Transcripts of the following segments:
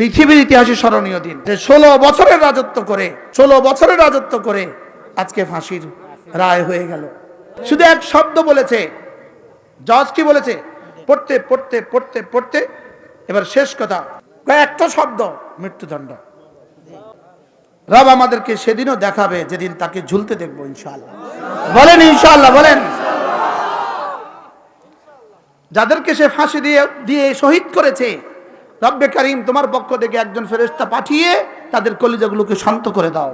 পৃথিবীর ইতিহাসে স্মরণীয় দিন। যে ষোলো বছরের রাজত্ব করে, ষোলো বছরের রাজত্ব করে আজকে ফাঁসির রায় হয়ে গেল। শুধু এক শব্দ বলেছে, জজ কি বলেছে? পড়তে পড়তে পড়তে পড়তে, এবার শেষ কথা একটা শব্দ, মৃত্যুদণ্ড। রব আমাদেরকে সেদিনও দেখাবে, যেদিন তাকে ঝুলতে দেখব, ইনশাআল্লাহ। বলেন ইনশাআল্লাহ, বলেন। যাদেরকে সে ফাঁসি দিয়ে দিয়ে শহীদ করেছে রব্বে করিম তোমার পক্ষ থেকে একজন ফেরেস্তা পাঠিয়ে তাদের কলিজাগুলোকে শান্ত করে দাও।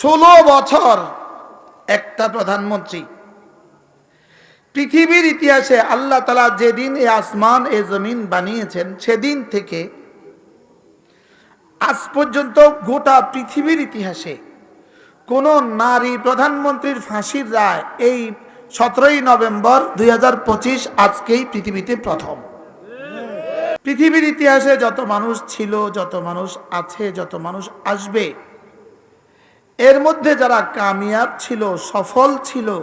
ষোলো বছর একটা প্রধানমন্ত্রী। পৃথিবীর ইতিহাসে আল্লাহ তালা যেদিন এ আসমান এ জমিন বানিয়েছেন, সেদিন থেকে আজ পর্যন্ত গোটা পৃথিবীর ইতিহাসে কোন নারী প্রধানমন্ত্রীর ফাঁসির রায় এই সতেরোই নভেম্বর দুই হাজার পঁচিশ আজকেই পৃথিবীতে প্রথম। পৃথিবীর ইতিহাসে যত মানুষ ছিল, যত মানুষ আছে, যত মানুষ আসবে, এর মধ্যে যারা কামিয়াব ছিল, সফল ছিল,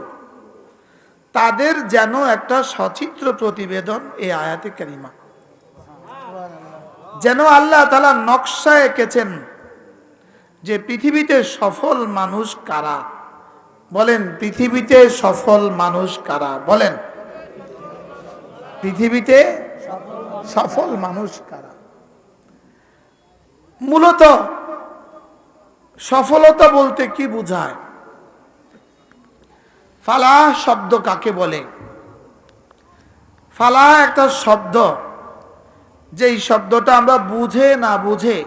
তাদের যেন একটা সচিত্র প্রতিবেদন এই আয়াতে কারিমা। যেন আল্লাহ তালা নকশা এঁকেছেন যে পৃথিবীতে সফল মানুষ কারা? বলেন, পৃথিবীতে সফল মানুষ কারা? বলেন, পৃথিবীতে সফল মানুষ কারা? মূলত সফলতা বলতে কি বোঝায়? ফালাহ শব্দ কাকে বলে? ফালাহ একটা শব্দ যেই শব্দটা আমরা বুঝে না বুঝে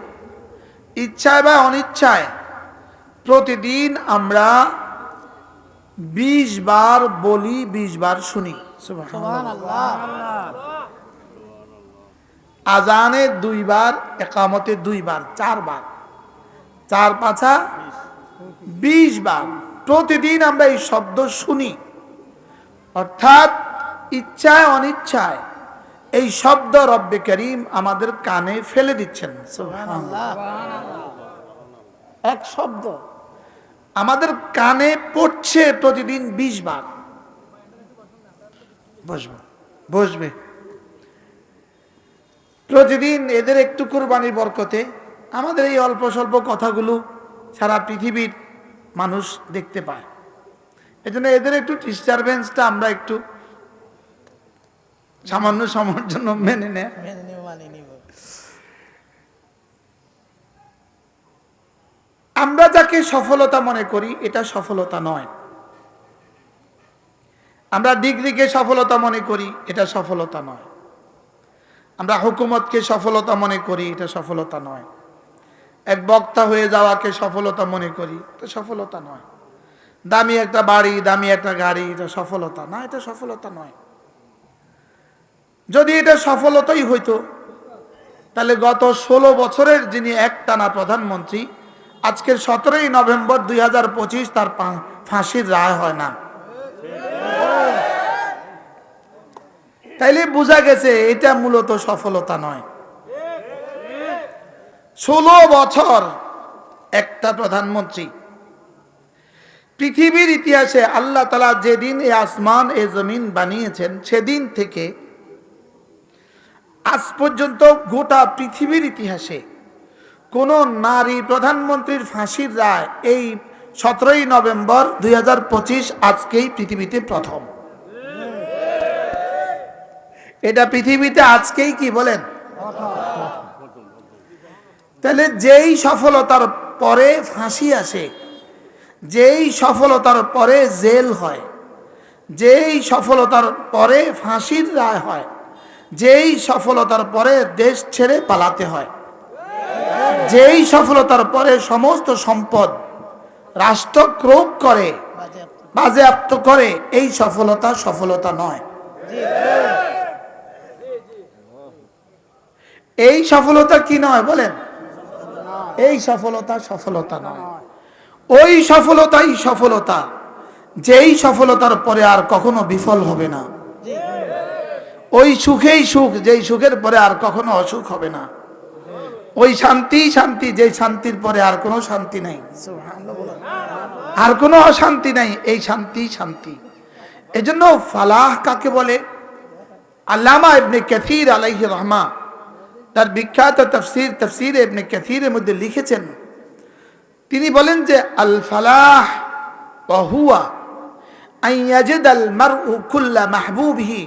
ইচ্ছায় বা অনিচ্ছায় প্রতিদিন আমরা বিশ বার বলি বিশ বার শুনি। আজানে দুইবার, একামতে দুইবার, চারবার। চার পাঁচা বিশ বার প্রতিদিন আমরা এই শব্দ শুনি। অর্থাৎ ইচ্ছায় অনিচ্ছায় এই শব্দ রব্বে করিম আমাদের কানে ফেলে দিচ্ছেন। এক শব্দ। আমাদের কানে পড়ছে প্রতিদিন বিশ বার বসবে বসবে। প্রতিদিন এদের একটু কোরবানির বরকতে আমাদের এই অল্প স্বল্প কথাগুলো সারা পৃথিবীর মানুষ দেখতে পায়। এজন্য এদের একটু ডিস্টারবেন্সটা আমরা একটু সামান্য সময়ের জন্য মেনে নেয় আমরা যাকে সফলতা মনে করি এটা সফলতা নয়। আমরা ডিগ্রিকে সফলতা মনে করি এটা সফলতা নয়। আমরা হুকুমতকে সফলতা মনে করি, এটা সফলতা নয়। এক বক্তা হয়ে যাওয়াকে সফলতা মনে করি, এটা সফলতা নয়। দামি একটা বাড়ি, দামি একটা গাড়ি, এটা সফলতা না, এটা সফলতা নয়। যদি এটা সফলতাই হইতো, তাহলে গত ষোলো বছরের যিনি একটানা প্রধানমন্ত্রী, আজকের সতেরোই নভেম্বর দুই হাজার পঁচিশ তার ফাঁসির রায় হয় না। তাইলে বোঝা গেছে এটা মূলত সফলতা নয়। ষোলো বছর একটা প্রধানমন্ত্রী। পৃথিবীর ইতিহাসে আল্লাহ তালা যেদিন এ আসমান এ জমিন বানিয়েছেন, সেদিন থেকে আজ পর্যন্ত গোটা পৃথিবীর ইতিহাসে কোন নারী প্রধানমন্ত্রীর ফাঁসির রায় এই সতেরোই নভেম্বর দুই হাজার পঁচিশ আজকেই পৃথিবীতে প্রথম। এটা পৃথিবীতে আজকেই কি বলেন? তাহলে যেই সফলতার পরে ফাঁসি আসে, যেই সফলতার পরে জেল হয়, যেই সফলতার পরে ফাঁসির রায় হয়, যেই সফলতার পরে দেশ ছেড়ে পালাতে হয়, যেই সফলতার পরে সমস্ত সম্পদ রাষ্ট্র ক্রোপ করে, বাজেয়াপ্ত করে, এই সফলতা সফলতা নয়। এই সফলতা কি নয়, বলেন। এই সফলতা সফলতা নয়। ওই সফলতাই সফলতা। যেই সফলতার পরে আর কখনো বিফল হবে না। ওই সুখেই সুখ, যেই সুখের পরে আর কখনো অসুখ হবে না। ওই শান্তি শান্তি, যেই শান্তির পরে আর কোনো শান্তি নাই। আর কোনো অশান্তি নাই, এই শান্তি শান্তি। এজন্য ফালাহ কাকে বলে? আল্লামা ইবনে কাসির আলাইহি রহমা তার বিখ্যাত তফসির তফসির এমনি ক্যাথিরের মধ্যে লিখেছেন তিনি বলেন যে আল ফালাহ হুয়া কুল্লা মাহবুবহি।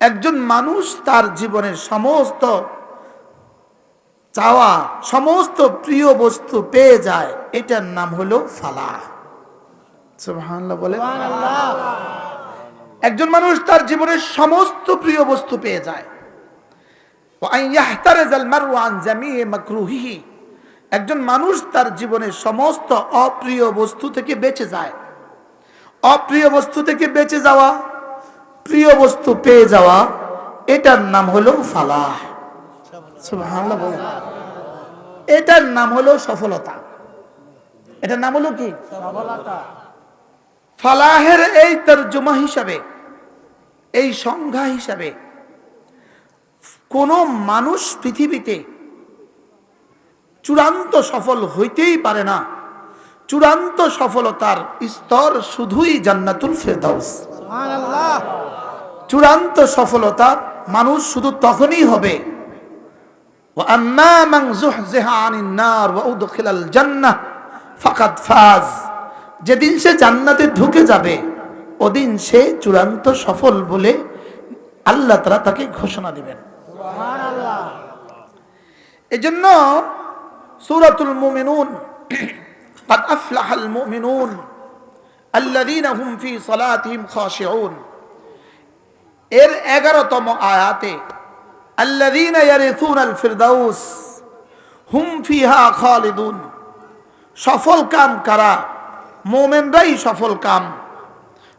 একজন মানুষ তার জীবনের সমস্ত চাওয়া সমস্ত প্রিয় বস্তু পেয়ে যায় এটার নাম হলো ফালাহ। বলে একজন মানুষ তার জীবনের সমস্ত প্রিয় বস্তু পেয়ে যায়। একজন মানুষ তার জীবনের সমস্ত অপ্রিয় বস্তু থেকে বেঁচে যায়। অপ্রিয় বস্তু থেকে বেঁচে যাওয়া প্রিয় বস্তু পেয়ে যাওয়া এটার নাম হলো ফালাহ। এটার নাম হলো সফলতা। এটার নাম হলো কি? ফালাহের এই তর্জমা হিসাবে এই সংজ্ঞা হিসাবে কোনো মানুষ পৃথিবীতে চূড়ান্ত সফল হইতেই পারে না। চূড়ান্ত সফলতার স্তর শুধুই জান্নাতুল ফেরদাউস। চূড়ান্ত সফলতা মানুষ শুধু তখনই হবে। যেদিন সে জান্নাতে ঢুকে যাবে ওদিন সে চূড়ান্ত সফল বলে আল্লাহ তারা তাকে ঘোষণা দিবেন। এজন্য সূরাতুল মুমিনুন قد أفلح المؤمنون الذين هم في صلاتهم خاشعون এর এগারোতম আয়াতে الذين يرثون الفردوس هم فيها خالدون সফল কাম কারা মোমেনরাই সফল কাম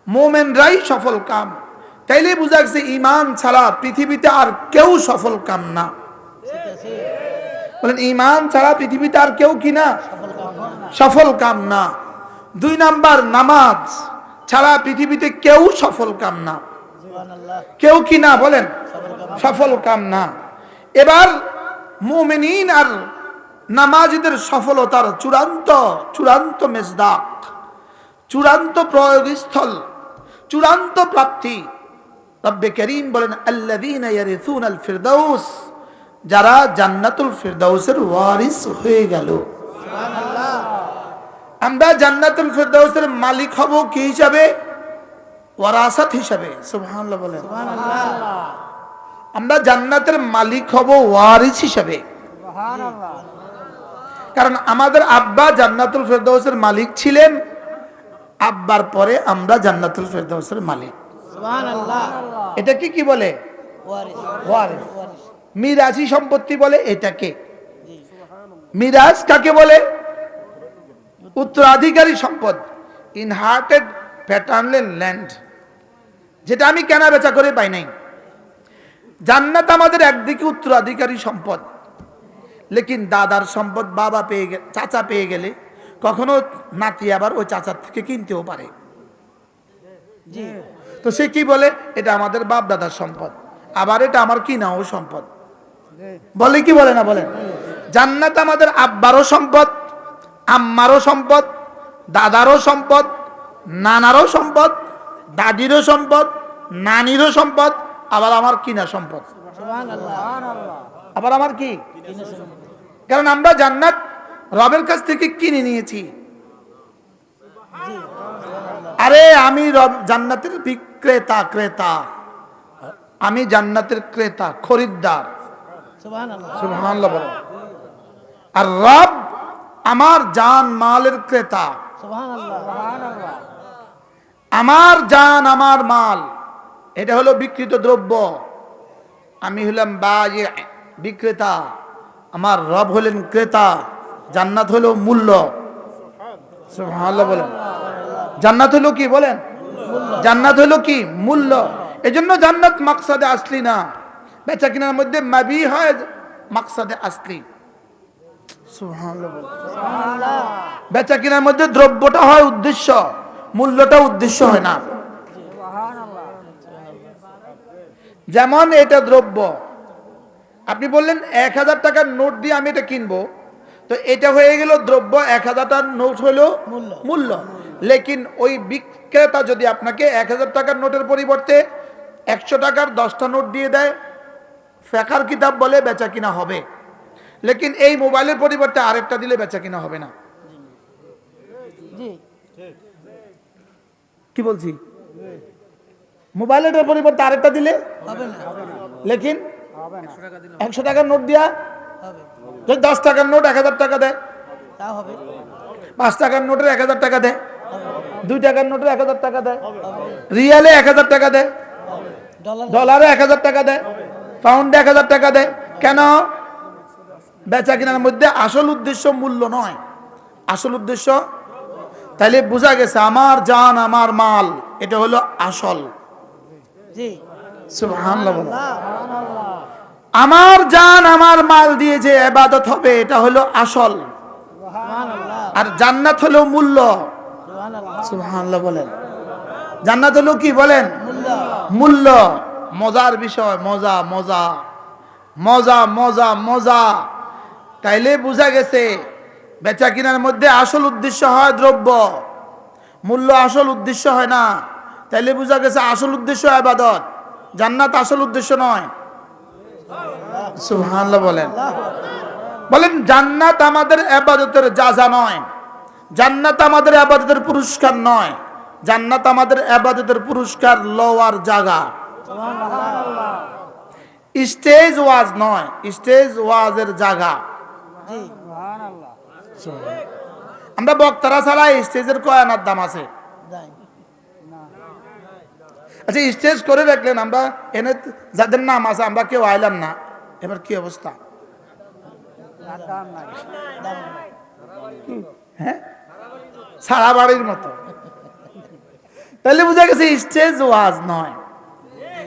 মোমেনরাই সফল কাম তাইলে বোঝা গেছে ইমান ছাড়া পৃথিবীতে আর কেউ সফল কাম না বলেন ইমান ছাড়া পৃথিবীতে আর কেউ কি না? সফল কাম না। দুই নাম্বার নামাজ ছাড়া পৃথিবীতে কেউ সফল কাম না। কেউ কি না? বলেন সফল কাম না। এবার মোমেনিন আর নামাজিদের সফলতার চূড়ান্ত চূড়ান্ত মেজদাক চূড়ান্ত প্রয়োগস্থল চূড়ান্ত প্রাপ্তি। রব্বে করিম বলেন আল্লাযীনা ইয়ারিসুনাল ফিরদাউস যারা জান্নাতুল ফেরদাউসের ওয়ারিস হয়ে গেল। আমরা জান্নাতুল ফেরদাউসের মালিক হব কি হিসাবে? ওয়ারাসাত হিসাবে। সুবহানাল্লাহ বলেন। আমরা জান্নাতের মালিক হব ওয়ারিস হিসাবে। কারণ আমাদের আব্বা জান্নাতুল ফেরদৌসের মালিক ছিলেন আব্বার পরে আমরা জান্নাতুল ফেরদৌসের মালিক। এটা কি কি বলে? ওয়ারিস। মিরাজি সম্পত্তি বলে এটাকে। মিরাজ কাকে বলে? উত্তরাধিকারী সম্পদ। ইনহার্টেড প্যাটার্নলেন ল্যান্ড যেটা আমি কেনা বেচা করে পাই নাই। জান্নাত আমাদের একদিকে উত্তরাধিকারী সম্পদ। লেকিন দাদার সম্পদ বাবা পেয়ে গেলে চাচা পেয়ে গেলে কখনো নাতি আবার ওই চাচার থেকে কিনতেও পারে। তো সে কি বলে? এটা আমাদের বাপ দাদার সম্পদ। আবার এটা আমার কিনাও সম্পদ। বলে কি বলে না বলেন জান্নাত আমাদের আব্বারও সম্পদ, আম্মারও সম্পদ, দাদারও সম্পদ, নানারও সম্পদ, দাদিরও সম্পদ, নানিরও সম্পদ, আবার আমার কিনা সম্পদ। আবার আমার কি? কারণ আমরা জান্নাত রবের কাছ থেকে কিনে নিয়েছি। আরে আমি রব, জান্নাতের বিক্রেতা, ক্রেতা। আমি জান্নাতের ক্রেতা, খরিদ্দার। সুবহানাল্লাহ। আর রব আমার জান মালের ক্রেতা। আমার জান আমার মাল এটা হলো বিকৃত দ্রব্য। আমি হলাম বাজে বিক্রেতা। আমার রব হলেন ক্রেতা জান্নাত হলো মূল্য। বলেন। জান্নাত হলো কি বলেন? জান্নাত হলো কি? মূল্য। এজন্য জান্নাত মাকসাদে আসলি না। বেচা কিনার মধ্যে মাবি হয় মাকসাদে আসলি। বেচা কিনার মধ্যে দ্রব্যটা হয় উদ্দেশ্য মূল্যটা উদ্দেশ্য হয় না। যেমন এটা দ্রব্য আপনি বললেন এক হাজার টাকার নোট দিয়ে আমি এটা কিনবো তো এটা হয়ে গেল দ্রব্য এক হাজার টাকার নোট হলো মূল্য। লেকিন ওই বিক্রেতা যদি আপনাকে এক হাজার টাকার নোটের পরিবর্তে একশো টাকার দশটা নোট দিয়ে দেয় ফেকার কিতাব বলে বেচা কিনা হবে। লেকিন এই মোবাইলের পরিবর্তে আরেকটা দিলে বেচা কিনা হবে না। কি বলছি? মোবাইলের পরিবর্তে আরেকটা দিলে? লেকিন একশো টাকার নোট দিয়া? যদি দশ টাকার নোট এক হাজার টাকা দেয়? পাঁচ টাকার নোটের এক হাজার টাকা দেয়? দুই টাকার নোটের এক হাজার টাকা দেয়? রিয়ালে এক হাজার টাকা দেয়? ডলারে এক হাজার টাকা দেয়? পাউন্ডে এক হাজার টাকা দেয়। কেন? বেচা কেনার মধ্যে আসল উদ্দেশ্য মূল্য নয়। আসল উদ্দেশ্য? তাহলে বোঝা গেছে আমার জান আমার মাল এটা হলো আসল। আমার জান আমার মাল দিয়ে যে এবাদত হবে এটা হলো আসল। আর জান্নাত হলো মূল্য। সুবহানাল্লাহ বলেন। জান্নাত হলো কি বলেন? মূল্য। মূল্য। মজার বিষয়, মজা মজা। মজা মজা মজা। তাইলে বোঝা গেছে, বেচা কিনার মধ্যে আসল উদ্দেশ্য হয় দ্রব্য। মূল্য আসল উদ্দেশ্য হয় না। তাইলে বোঝা গেছে আসল উদ্দেশ্য আবাদত। জান্নাত আসল উদ্দেশ্য নয়। বলেন। বলেন, জান্নাত আমাদের আবাদতের যাজা নয়। জান্নাত আমাদের আবাদতের পুরস্কার নয়। জান্নাত আমাদের আবাদতের পুরস্কার লওয়ার জায়গা। স্টেজ ওয়াজ নয় স্টেজ ওয়াজের জায়গা। আমরা বক্তারা ছাড়া স্টেজের কয়ানার দাম আছে। আচ্ছা স্টেজ করে রাখলেন আমরা এনে যাদের নাম আছে আমরা কেউ আইলাম না। এবার কি অবস্থা? হ্যাঁ? সারা বাড়ির মতো। তাহলে বোঝা গেছে স্টেজ ওয়াজ নয়।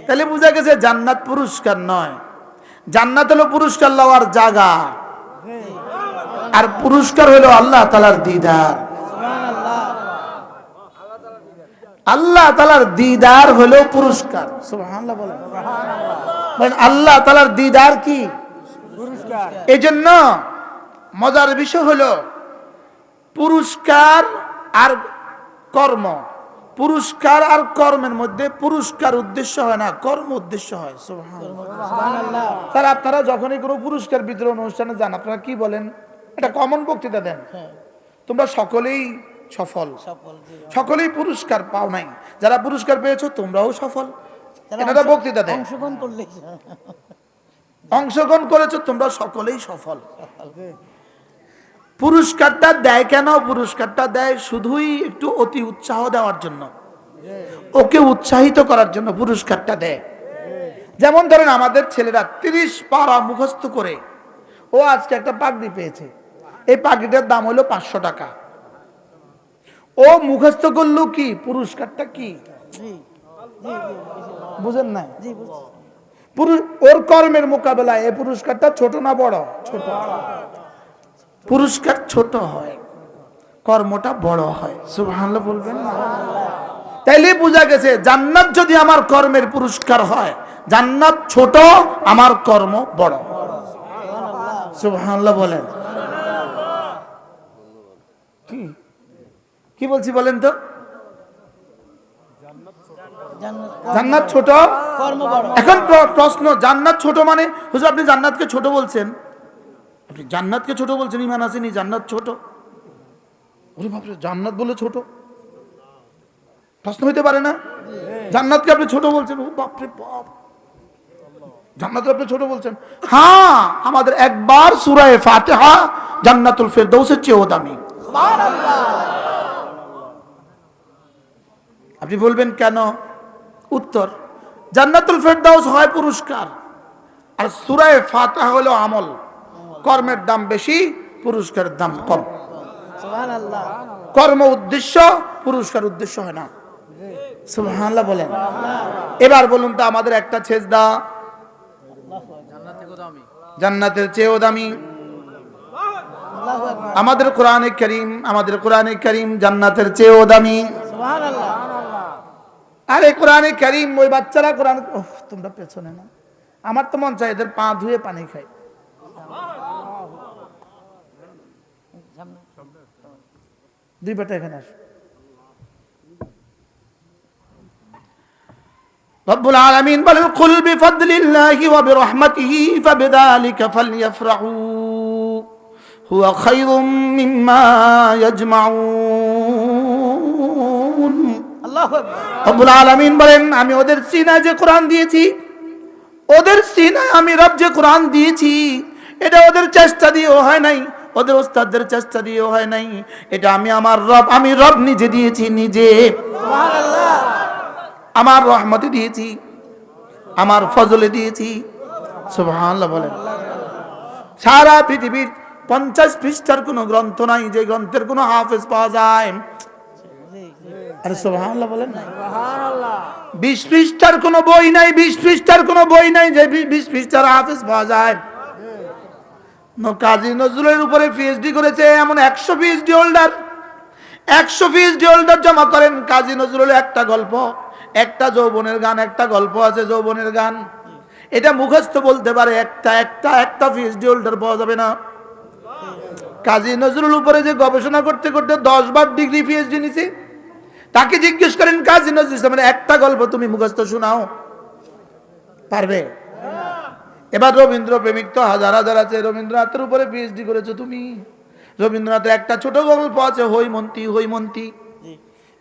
তাহলে বোঝা গেছে জান্নাত পুরস্কার নয়। জান্নাত হলো পুরস্কার লওয়ার জায়গা। আর পুরস্কার হলো আল্লাহ তালার দিদার। আল্লাহ তালার দিদার হলো পুরস্কার। আল্লাহ তালার দিদার কি? এই জন্য মজার বিষয় হলো পুরস্কার আর কর্ম। পুরস্কার আর কর্মের মধ্যে পুরস্কার উদ্দেশ্য হয় না কর্ম উদ্দেশ্য হয়। স্যার আপনারা যখনই কোনো পুরস্কার বিতরণ অনুষ্ঠানে যান আপনারা কি বলেন? এটা কমন বক্তৃতা দেন। হ্যাঁ। তোমরা সকলেই সফল। সকলেই পুরস্কার পাও নাই। যারা পুরস্কার পেয়েছ তোমরাও সফল। অংশ- বক্তৃতা দেন। অংশগ্রহণ করেছ তোমরা সকলেই সফল। পুরস্কারটা দেয় কেন? পুরস্কারটা দেয় শুধুই একটু অতি উৎসাহ দেওয়ার জন্য। ওকে উৎসাহিত করার জন্য পুরস্কারটা দেয়। যেমন ধরেন আমাদের ছেলেরা তিরিশ পারা মুখস্থ করে, ও আজকে একটা পাগড়ি পেয়েছে। এই পাগড়িটার দাম হলো পাঁচশো টাকা। ও মুখস্থ করল কি? পুরস্কারটা কি? বুঝেন পুরু- ওর কর্মের মোকাবেলায় এই পুরস্কারটা ছোট না বড়? ছোট। পুরস্কার ছোট হয়, কর্মটা বড় হয়। সুবহানাল্লাহ বলবেন না? তাইলে বোঝা গেছে, জান্নাত যদি আমার কর্মের পুরস্কার হয়, জান্নাত ছোট, আমার কর্ম বড়। সুবহানাল্লাহ বলেন। কি? কি বলছি বলেন তো? জান্নাত ছোট এখন প্রশ্ন, জান্নাত ছোট মানে? হুজুর, আপনি জান্নাতকে ছোট বলছেন। আপনি জান্নাতকে ছোট বলছেন ইমান আসেনি, জান্নাত ছোট। ওরে বাপরে, জান্নাত বলে ছোট? প্রশ্ন হইতে পারে না? জান্নাতকে আপনি ছোট বলছেন, ও বাপরে বাপ। জান্নাত আপনি ছোট বলছেন। হ্যাঁ আমাদের একবার সুরায় ফাতেহা জান্নাতুল ফেরদৌসের চেয়েও দামি। আপনি বলবেন কেন? উত্তর, জান্নাতুল ফেরদাউস হয় পুরস্কার, আর সুরায় ফাতিহা হলো আমল। কর্মের দাম বেশি পুরস্কারের দাম কম। কর্ম উদ্দেশ্য পুরস্কার উদ্দেশ্য হয় না। সুবহানাল্লাহ বলেন। এবার বলুন তো আমাদের একটা ছেজদা। জান্নাতের চেয়েও দামি। আমাদের কোরআনে করিম আমাদের কোরআনে করিম জান্নাতের চেয়েও দামি। আরে কোরআনে করিম ওই বাচ্চারা কোরআন তোমরা পেছনে না। আমার তো মন চাই এদের পা ধুয়ে পানি খাই। দুই বেটা এখানে আস। রব্বুল আলামিন বলেন কুল বিফদলিল্লাহি ওয়া বিরহমাতিহি ফাবিযালিকা ফালইফরাহু হুয়া খায়রুম মিম্মা ইয়াজমাউন। আল্লাহু আকবার। রব্বুল আলামিন বলেন আমি ওদের সিনায় যে কোরআন দিয়েছি ওদের সিনায় আমি রব যে কোরআন দিয়েছি এটা ওদের চেষ্টা দিয়েও হয় নাই ওদের ওস্তাদদের চেষ্টা দিয়ে হয় নাই। এটা আমি আমার রব, আমি রব নিজে দিয়েছি, নিজে। আমার রহমতে দিয়েছি, আমার ফজলে দিয়েছি। বলেন। সারা পৃথিবীর পঞ্চাশ পৃষ্ঠার কোনো গ্রন্থ নাই, যে গ্রন্থের কোনো হাফেজ পাওয়া যায়। আরে সুবহানাল্লাহ বলেন বিশ পৃষ্ঠার কোনো বই নাই, বিশ পৃষ্ঠার কোনো বই নাই, যে বিশ পৃষ্ঠার হাফেজ পাওয়া যায়। কাজী নজরুলের উপরে পিএইচডি করেছে এমন একশো পিএইচডি হোল্ডার একশো পিএইচডি হোল্ডার জমা করেন কাজী নজরুলের একটা গল্প, একটা যৌবনের গান, একটা গল্প আছে যৌবনের গান। এটা মুখস্থ বলতে পারে একটা একটা একটা পিএইচডি হোল্ডার পাওয়া যাবে না। কাজী নজরুল উপরে যে গবেষণা করতে করতে দশ বার ডিগ্রি পিএইচডি নিছে, তাকে জিজ্ঞেস করেন, কাজী নজরুল একটা গল্প তুমি মুখস্থ শোনাও। পারবে? এবার রবীন্দ্র প্রেমিক তো হাজার হাজার আছে। রবীন্দ্রনাথের উপরে পিএইচডি করেছ তুমি। রবীন্দ্রনাথের একটা ছোট গল্প আছে হৈমন্তী হৈমন্তী।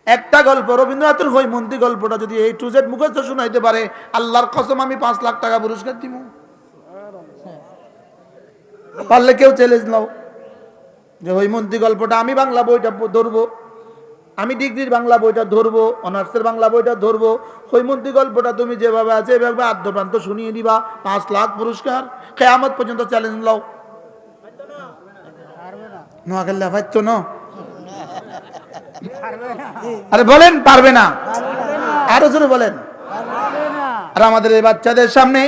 একটা গল্প রবীন্দ্রনাথের হৈমন্তী গল্পটা যদি এই টু জেড মুখস্থ শোনাইতে পারে আল্লাহর কসম আমি পাঁচ লাখ টাকা পুরস্কার দিব। পারলে কেউ চ্যালেঞ্জ নাও। যে হৈমন্তী গল্পটা আমি বাংলা বইটা ধরবো। আমি ডিগ্রির বাংলা বইটা ধরবো, অনার্সের বাংলা বইটা ধরবো, হৈমন্তী গল্পটা তুমি যেভাবে আছে, এভাবে আদ্যপ্রান্ত শুনিয়ে দিবা পাঁচ লাখ পুরস্কার। কেয়ামত পর্যন্ত চ্যালেঞ্জ লও নোয়াখালী লাফাচ্ছ আরে বলেন, পারবে না। আরও জোরে বলেন। আর আমাদের এই বাচ্চাদের সামনে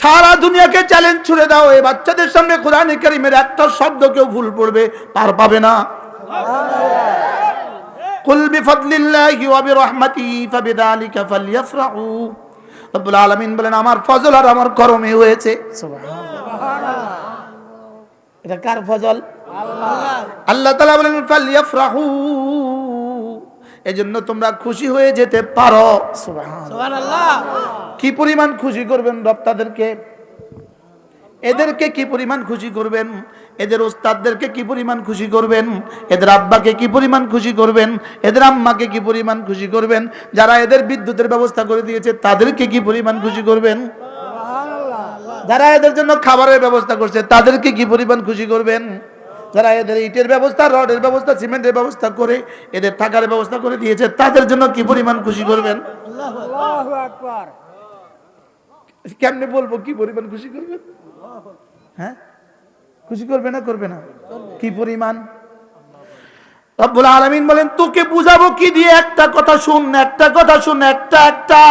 সারা দুনিয়াকে চ্যালেঞ্জ ছুড়ে দাও। এই বাচ্চাদের সামনে কোরআন কারিমের একটা শব্দ কেউ ভুল পড়বে পার পাবে না। কুল বিফদলিল্লাহি ওয়া বিরহমাতিহি ফাবিযালিকা ফালইফরাহু রব্বুল আলামিন বলেন আমার ফজল আর আমার করমে হয়েছে। সুবহানাল্লাহ। এটা কার ফজল? আল্লাহ। আল্লাহ তাআলা বলেন ফালইফরাহু এজন্য তোমরা খুশি হয়ে যেতে পারো। সুবহানাল্লাহ। কি পরিমাণ খুশি করবেন রব তাদেরকে? এদেরকে কি পরিমাণ খুশি করবেন? এদের ওস্তাদদেরকে কি পরিমাণ খুশি করবেন? এদের আব্বাকে কি পরিমাণ খুশি করবেন? এদের আম্মাকে কি পরিমাণ খুশি করবেন? যারা এদের বিদ্যুতের ব্যবস্থা করে দিয়েছে তাদেরকে কি পরিমাণ খুশি করবেন? যারা এদের জন্য খাবারের ব্যবস্থা করছে তাদেরকে কি পরিমাণ খুশি করবেন? যারা এদের ইটের ব্যবস্থা রডের ব্যবস্থা সিমেন্টের ব্যবস্থা করে এদের থাকার ব্যবস্থা করে দিয়েছে তাদের জন্য কি পরিমাণ খুশি করবেন? কেমনে বলব কি পরিমাণ খুশি করবেন? হ্যাঁ? খুশি করবে না? করবে না। কি পরিমাণ? রব্বুল আলামিন বলেন, তোকে বুঝাবো কি দিয়ে? একটা কথা শুন, একটা কথা শুন, একটা একটা।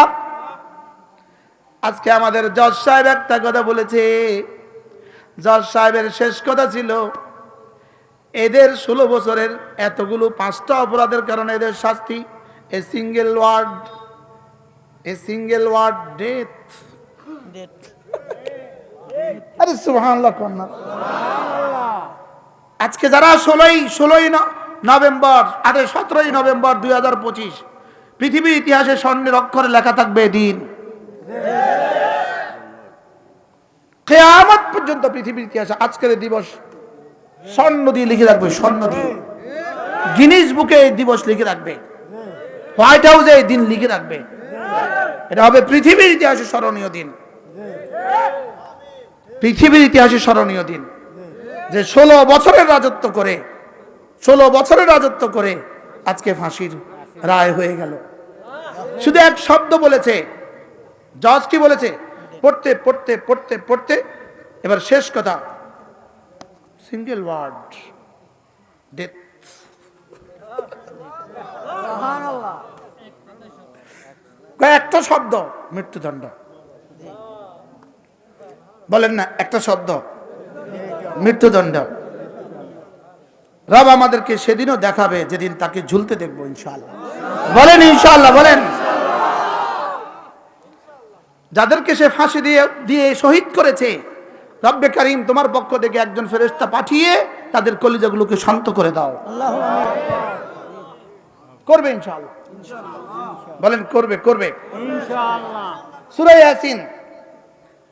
আজকে আমাদের জজ সাহেব একটা কথা বলেছে। জজ সাহেবের শেষ কথা ছিল, এদের ষোলো বছরের এতগুলো পাঁচটা অপরাধের কারণে এদের শাস্তি, a single word a single word death date আরে কন্যা আজকে যারা ষোলোই ষোলোই নভেম্বর আরে সতেরোই নভেম্বর দুই হাজার পঁচিশ, পৃথিবীর ইতিহাসে স্বর্ণের অক্ষরে লেখা থাকবে দিন। কেয়ামত পর্যন্ত পৃথিবীর ইতিহাসে আজকের দিবস স্বর্ণ দিয়ে লিখে রাখবে, স্বর্ণ দিয়ে। গিনিস বুকে এই দিবস লিখে রাখবে। হোয়াইট হাউসে এই দিন লিখে রাখবে। এটা হবে পৃথিবীর ইতিহাসে স্মরণীয় দিন। পৃথিবীর ইতিহাসে স্মরণীয় দিন। যে ষোলো বছরের রাজত্ব করে ষোলো বছরের রাজত্ব করে আজকে ফাঁসির রায় হয়ে গেল। শুধু এক শব্দ বলেছে জজ কি বলেছে? পড়তে পড়তে পড়তে পড়তে। এবার শেষ কথা সিঙ্গেল ওয়ার্ড ডেথ একটা শব্দ মৃত্যুদণ্ড। বলেন না একটা শব্দ। মৃত্যুদণ্ড। রব আমাদেরকে সেদিনও দেখাবে যেদিন তাকে ঝুলতে দেখব ইনশাআল্লাহ। বলেন ইনশাআল্লাহ বলেন। যাদেরকে সে ফাঁসি দিয়ে দিয়ে শহীদ করেছে রব্বে কারিম তোমার পক্ষ থেকে একজন ফেরেশতা পাঠিয়ে তাদের কলিজাগুলোকে শান্ত করে দাও। করবে ইনশাআল্লাহ। বলেন করবে করবে। ইনশাআল্লাহ। সুরা ইয়াসিন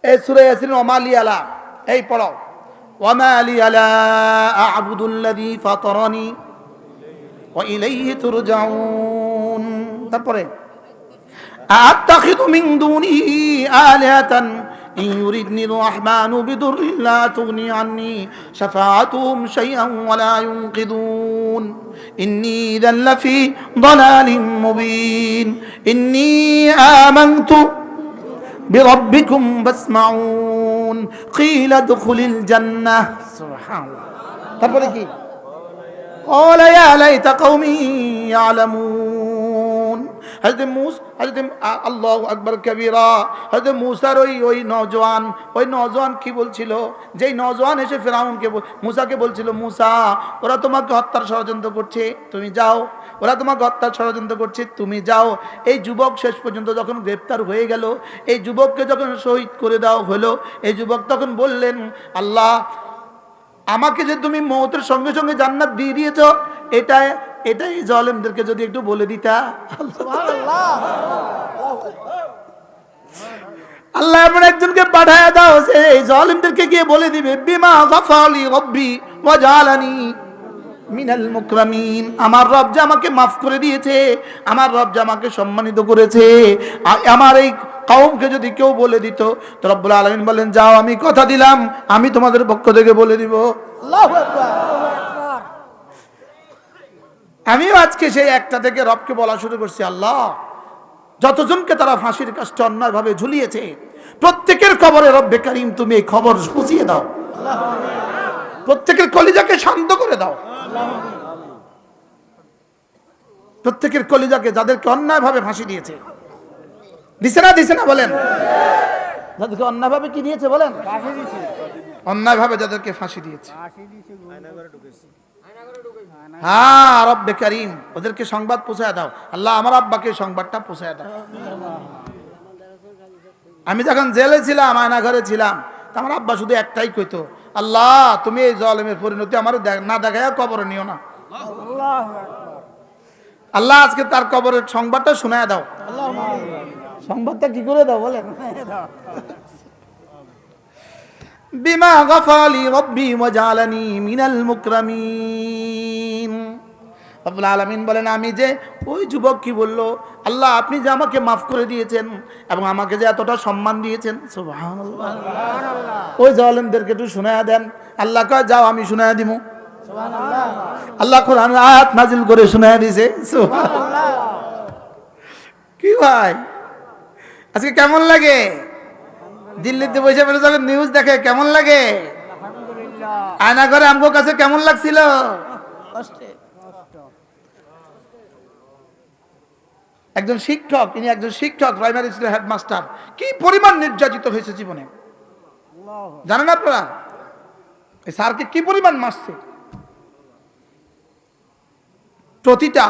এই সুরা ইয়াসিন ওমালি আলা এই পড়ো ওমালি আলা আবুদুল্লাযী ফাতারানি ওয়া ইলাইহি তুরজাউন তারপরে أتخذ من دونه آلهة إن يردني الرحمن بضر لا تغني عني شفاعتهم شيئا ولا ينقذون إني إذا لفي ضلال مبين إني آمنت بربكم فاسمعون قيل ادخل الجنة سبحان الله তারপরে কি قال يا ليت قومي يعلمون হযরত মুস হযরত আল্লাহু আকবার কবীরা হযরত মুসার ওই ওই নওজোয়ান ওই নওজোয়ান কি বলছিল যেই নওজোয়ান এসে ফেরাউনকে বল- মুসাকে বলছিল মুসা ওরা তোমাকে হত্যার ষড়যন্ত্র করছে তুমি যাও ওরা তোমাকে হত্যার ষড়যন্ত্র করছে তুমি যাও। এই যুবক শেষ পর্যন্ত যখন গ্রেপ্তার হয়ে গেল এই যুবককে যখন শহীদ করে দেওয়া হলো এই যুবক তখন বললেন আল্লাহ আমাকে যে তুমি মৌতের সঙ্গে সঙ্গে জান্নাত দিয়ে দিয়েছ এটা এটাই জলেমদেরকে যদি একটু বলে দিতা। আল্লাহ এমন একজনকে পাঠায় দাও সে এই জলেমদেরকে গিয়ে বলে দিবে বিমা গফালি রব্বি ওয়াজালানি মিনাল মুকরামিন। আমার রব যে আমাকে মাফ করে দিয়েছে আমার রব যে আমাকে সম্মানিত করেছে। আমার এই কওমকে যদি কেউ বলে দিত তো রব্বুল আলামিন বলেন যাও আমি কথা দিলাম আমি তোমাদের পক্ষ থেকে বলে দিব। আল্লাহু আকবার। আমিও আজকে সেই একটা থেকে রবকে বলা শুরু করছি আল্লাহ যতজনকে তারা ফাঁসির কাজটা অন্যায়ভাবে ঝুলিয়েছে প্রত্যেকের খবরে রব্বে কারিম তুমি এই খবর বুঝিয়ে দাও। প্রত্যেকের কলিজাকে শান্ত করে দাও। প্রত্যেকের কলিজাকে যাদেরকে অন্যায়ভাবে ফাঁসি দিয়েছে। দিছে না দিছে না, বলেন। যাদেরকে অন্যায়ভাবে কি দিয়েছে, বলেন। অন্যায়ভাবে যাদেরকে ফাঁসি দিয়েছে। হ্যাঁ ওদেরকে সংবাদ পৌঁছায় দাও। আল্লাহ আমার আব্বাকে সংবাদটা পৌঁছায় দাও। আমি যখন জেলে ছিলাম আয়না ঘরে ছিলাম আমার আব্বা শুধু একটাই কইতো আল্লাহ তুমি এই জলমের পরিণতি আমার না দেখায় কবরে নিও না। আল্লাহ আজকে তার কবরের সংবাদটা শোনায় দাও। সংবাদটা কি করে দাও বলেন? বিমা গফালি রব্বি মজালানি মিনাল মুকরামিন। রব্বুল আলামিন বলেন আমি যে ওই যুবক কি বলল? আল্লাহ আপনি যে আমাকে মাফ করে দিয়েছেন এবং আমাকে যে এতটা সম্মান দিয়েছেন। ওই জালেমদেরকে একটু শোনায়া দেন। আল্লাহ কয় যাও আমি শোনায়া দিমু। আল্লাহ কোরআন আয়াত নাজিল করে দিয়েছে সুবহানাল্লাহ। কি ভাই? আজকে কেমন লাগে? দিল্লিতে বসে বসে যখন নিউজ দেখে কেমন লাগে? আয়না করে আমগো কাছে কেমন লাগছিল? কষ্টে। একজন শিক্ষক ইনি একজন শিক্ষক প্রাইমারি স্কুলের হেডমাস্টার কি পরিমাণ নির্যাতিত হয়েছে জীবনে? জানেন আপনারা? এই স্যারকে কি পরিমাণ মারছে? প্রতিটা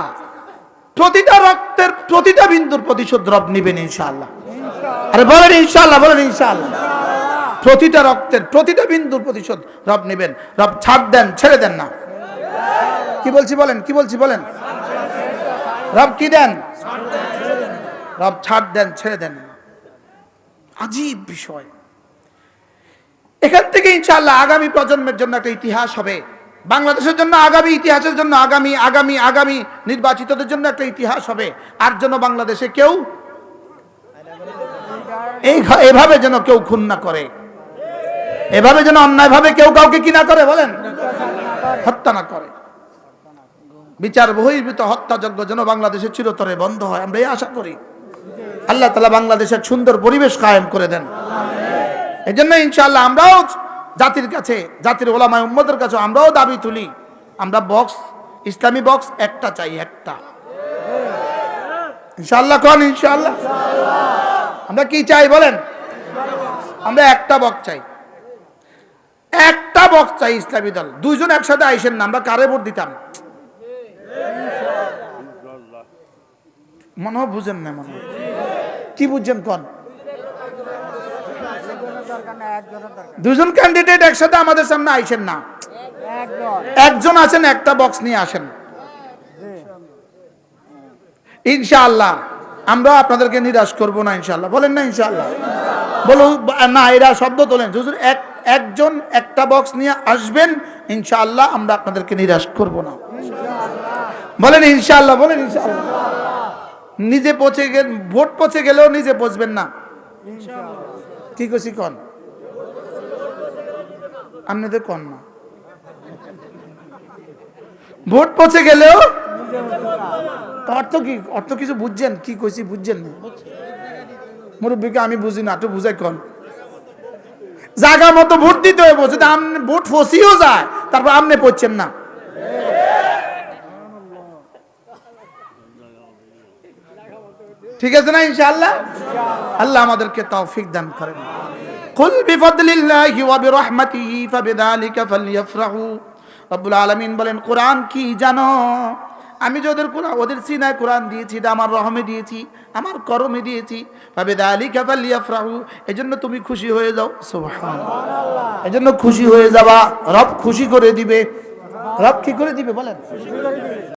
প্রতিটা রক্তের প্রতিটা বিন্দুর প্রতিশোধ রব নিবেন ইনশাআল্লাহ। আরে বলেন ইনশাআল্লাহ বলেন ইনশাআল্লাহ। প্রতিটা রক্তের প্রতিটা বিন্দুর প্রতিশোধ রব নেবেন। রব ছাড় দেন ছেড়ে দেন না। কি বলছি বলেন কি বলছি বলেন? রব কি দেন? রব ছাড় দেন, ছেড়ে দেন। না। আজীব বিষয়। এখান থেকে ইনশাআল্লাহ আগামী প্রজন্মের জন্য একটা ইতিহাস হবে। বাংলাদেশের জন্য আগামী, ইতিহাসের জন্য আগামী আগামী আগামী নির্বাচিতদের জন্য একটা ইতিহাস হবে। আর জন্য বাংলাদেশে কেউ এভাবে যেন কেউ খুন না করে। এভাবে যেন অন্যায়ভাবে কেউ কাউকে কি না করে বলেন? হত্যা না করে। বিচার বহির্ভূত হত্যাযজ্ঞ যেন বাংলাদেশে চিরতরে বন্ধ হয়, আমরা এই আশা করি। আল্লাহ তালা বাংলাদেশের সুন্দর পরিবেশ কায়েম করে দেন। এই জন্য ইনশাআল্লাহ আমরাও জাতির কাছে, জাতির ওলামায় উম্মদের কাছে আমরাও দাবি তুলি, আমরা বক্স ইসলামী বক্স একটা চাই, একটা। ইনশাল্লাহ কন, ইনশাআল্লাহ? আমরা কি চাই বলেন? আমরা একটা বক্স চাই। একটা বক্স চাই ইসলামী দল। দুইজন একসাথে আইসেন না, আমরা কারে ভোট দিতাম? মনে হয় বুঝেন না মনে। কি বুঝছেন কন? দুজন ক্যান্ডিডেট একসাথে আমাদের সামনে আইসেন না। একজন আছেন একটা বক্স নিয়ে আসেন। ইনশাআল্লাহ। আমরা আপনাদেরকে নিরাশ করব না ইনশাআল্লাহ। বলেন না ইনশাআল্লাহ। বলুন না এরা শব্দ তোলেন। হুজুর এক একজন একটা বক্স নিয়ে আসবেন ইনশাআল্লাহ আমরা আপনাদেরকে নিরাশ করব না। বলেন ইনশাআল্লাহ বলেন ইনশাআল্লাহ। নিজে পৌঁছে গেল ভোট পৌঁছে গেলেও নিজে পৌঁছবেন না। কি কছি কন? আপনাদের কন না। ভোট পচে গেলেও অর্থ কি? অর্থ কিছু বুঝছেন? কি কইছি বুঝছেন না? মুরব্বীকে আমি বুঝি না একটু বুঝাই কন। জায়গা মতো ভোট দিতে হবে তা আপনি ভোট ফসিও যায় তারপর আপনি পড়ছেন না। ঠিক আছে না, ইনশাআল্লাহ? আল্লাহ আমাদেরকে তৌফিক দান করেন। কুল বিফদলিল্লাহি ওয়া বিরহমাতিহি ফাবিযালিকা ফালইফরাহু রব্বুল আলামিন বলেন, কোরআন কি জানো? আমি যে ওদের কোরআন, ওদের সিনায় কোরআন দিয়েছি, এটা আমার রহমে দিয়েছি, আমার করমে দিয়েছি। ফাবিযালিকা ফালইফরাহু এজন্য তুমি খুশি হয়ে যাও। সুবহানাল্লাহ। এজন্য খুশি হয়ে যাবা। রব খুশি করে দিবে। রব কি করে দিবে, বলেন?